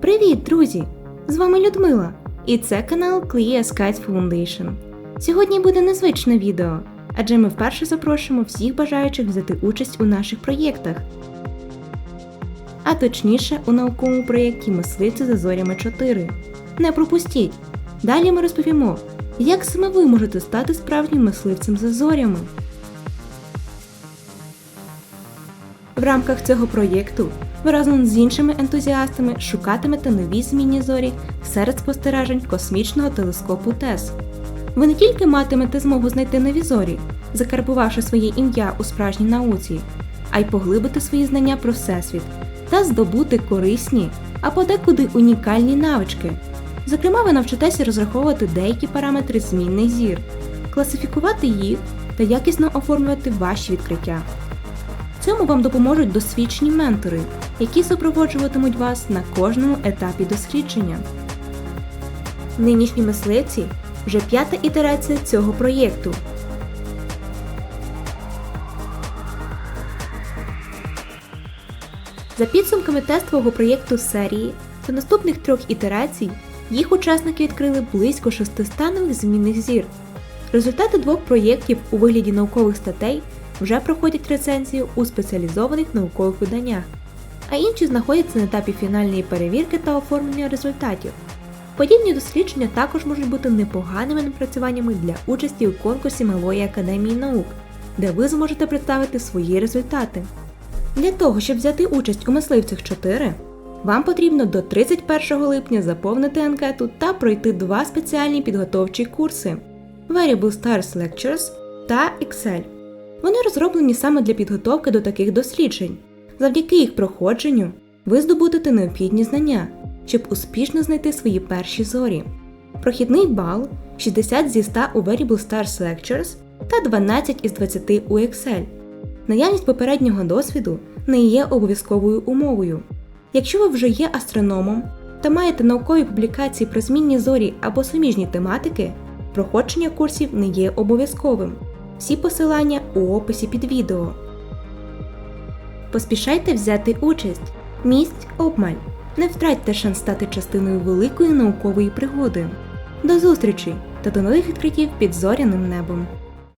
Привіт, друзі! З вами Людмила, і це канал Clear Skies Foundation. Сьогодні буде незвичне відео, адже ми вперше запрошуємо всіх бажаючих взяти участь у наших проєктах, а точніше у науковому проєкті Мисливці за зорями 4. Не пропустіть! Далі ми розповімо, як саме ви можете стати справжнім мисливцем за зорями. В рамках цього проєкту ви разом з іншими ентузіастами шукатимете нові змінні зорі серед спостережень космічного телескопу ТЕС. Ви не тільки матимете змогу знайти нові зорі, закарбувавши своє ім'я у справжній науці, а й поглибити свої знання про Всесвіт та здобути корисні, а подекуди унікальні навички. Зокрема, ви навчитеся розраховувати деякі параметри змінних зір, класифікувати їх та якісно оформлювати ваші відкриття. Цьому вам допоможуть досвідчені ментори, які супроводжуватимуть вас на кожному етапі дослідження. Нинішні мисливці вже п'ята ітерація цього проєкту. За підсумками тестового проєкту серії та наступних трьох ітерацій їх учасники відкрили близько 600 нових змінних зір. Результати двох проєктів у вигляді наукових статей вже проходять рецензію у спеціалізованих наукових виданнях, а інші знаходяться на етапі фінальної перевірки та оформлення результатів. Подібні дослідження також можуть бути непоганими напрацюваннями для участі у конкурсі Малої академії наук, де ви зможете представити свої результати. Для того, щоб взяти участь у мисливцях 4, вам потрібно до 31 липня заповнити анкету та пройти два спеціальні підготовчі курси Variable Stars Lectures та Excel. Вони розроблені саме для підготовки до таких досліджень. Завдяки їх проходженню ви здобудете необхідні знання, щоб успішно знайти свої перші зорі. Прохідний бал 60 зі 100 у Variable Stars Lectures та 12 із 20 у Excel. Наявність попереднього досвіду не є обов'язковою умовою. Якщо ви вже є астрономом та маєте наукові публікації про змінні зорі або суміжні тематики, проходження курсів не є обов'язковим. Всі посилання у описі під відео. Поспішайте взяти участь. Місць обмаль. Не втратьте шанс стати частиною великої наукової пригоди. До зустрічі та до нових відкриттів під зоряним небом.